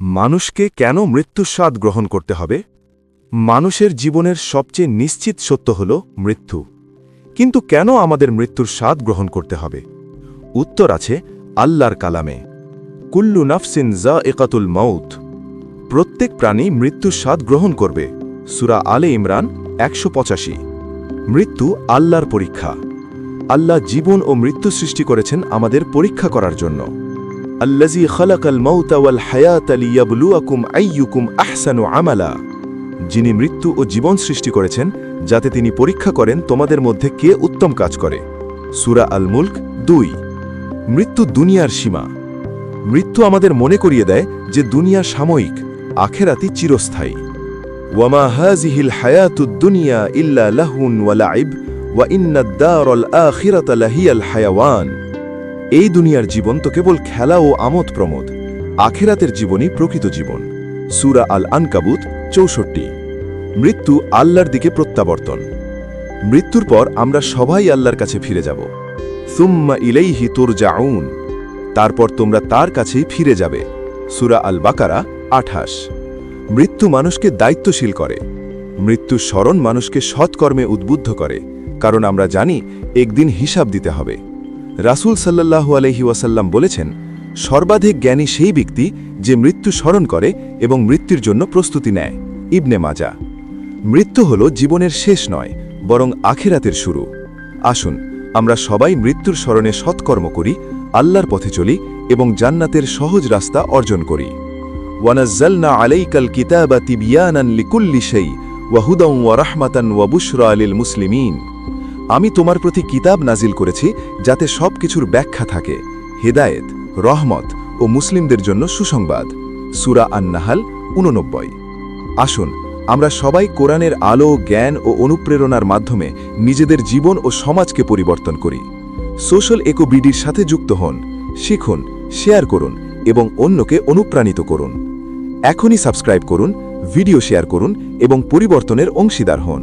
মানুষকে কেন মৃত্যুর স্বাদ গ্রহণ করতে হবে? মানুষের জীবনের সবচেয়ে নিশ্চিত সত্য হল মৃত্যু। কিন্তু কেন আমাদের মৃত্যুর স্বাদ গ্রহণ করতে হবে? উত্তর আছে আল্লাহর কালামে, কুল্লু নাফসিন জা একাতুল মৌত প্রত্যেক প্রাণী মৃত্যুর স্বাদ গ্রহণ করবে সুরা আলে ইমরান একশো পঁচাশি। মৃত্যু আল্লাহর পরীক্ষা। আল্লাহ জীবন ও মৃত্যু সৃষ্টি করেছেন আমাদের পরীক্ষা করার জন্য। আল্লাজি খলাকাল মৌতাওয়াল হায়াত আলিয়াবলুয়াকুম আইয়ুকুম আহসানু আমালা যিনি মৃত্যু ও জীবন সৃষ্টি করেছেন, যাতে তিনি পরীক্ষা করেন তোমাদের মধ্যে কে উত্তম কাজ করে। সুরা আল মুল্ক দুই। মৃত্যু দুনিয়ার সীমা। মৃত্যু আমাদের মনে করিয়ে দেয় যে দুনিয়া সাময়িক আখেরাতি চিরস্থায়ী। ওয়ামা হাজিহিল হায়াতুদ দুনিয়া ইল্লা লাহুন ওয়ালাইব ওয়া ইন্নাদ্দারল আখিরাত লাহিয়াল হায়াওয়ান। এই দুনিয়ার জীবন তো কেবল খেলা ও আমোদ প্রমোদ। আখেরাতের জীবনই প্রকৃত জীবন। সুরা আল আনকাবুত চৌষট্টি। মৃত্যু আল্লাহর দিকে প্রত্যাবর্তন। মৃত্যুর পর আমরা সবাই আল্লাহর কাছে ফিরে যাব। সুম্মা ইলাইহি তোর জাউন তারপর তোমরা তার কাছেই ফিরে যাবে। সুরা আল বাকারা আঠাশ। মৃত্যু মানুষকে দায়িত্বশীল করে। মৃত্যুর স্মরণ মানুষকে সৎকর্মে উদ্বুদ্ধ করে। কারণ আমরা জানি, একদিন হিসাব দিতে হবে। রাসূল সাল্লাল্লাহু আলহি ওয়াসাল্লাম বলেছেন, সর্বাধিক জ্ঞানী সেই ব্যক্তি যে মৃত্যু স্মরণ করে এবং মৃত্যুর জন্য প্রস্তুতি নেয়। ইবনে মাজা, মৃত্যু হল জীবনের শেষ নয়, বরং আখিরাতের শুরু। আসুন, আমরা সবাই মৃত্যুর স্মরণে সৎকর্ম করি, আল্লাহর পথে চলি এবং জান্নাতের সহজ রাস্তা অর্জন করি। ওয়ানাজ্জালনা আলাইকাল কিতাবা তিবিয়ানান লিকুল্লি সেই ওয়াহুদং ওয়া রাহমাতান ওয়া বুশরা লিল মুসলিমিন। আমি তোমার প্রতি কিতাব নাজিল করেছি যাতে সব কিছুর ব্যাখ্যা থাকে, হেদায়েত, রহমত ও মুসলিমদের জন্য সুসংবাদ। সুরা আন্নাহাল উননব্বই আসুন, আমরা সবাই কোরআনের আলো, জ্ঞান ও অনুপ্রেরণার মাধ্যমে নিজেদের জীবন ও সমাজকে পরিবর্তন করি। সোশ্যাল একোবিডির সাথে যুক্ত হন, শিখুন, শেয়ার করুন এবং অন্যকে অনুপ্রাণিত করুন। এখনই সাবস্ক্রাইব করুন, ভিডিও শেয়ার করুন এবং পরিবর্তনের অংশীদার হন।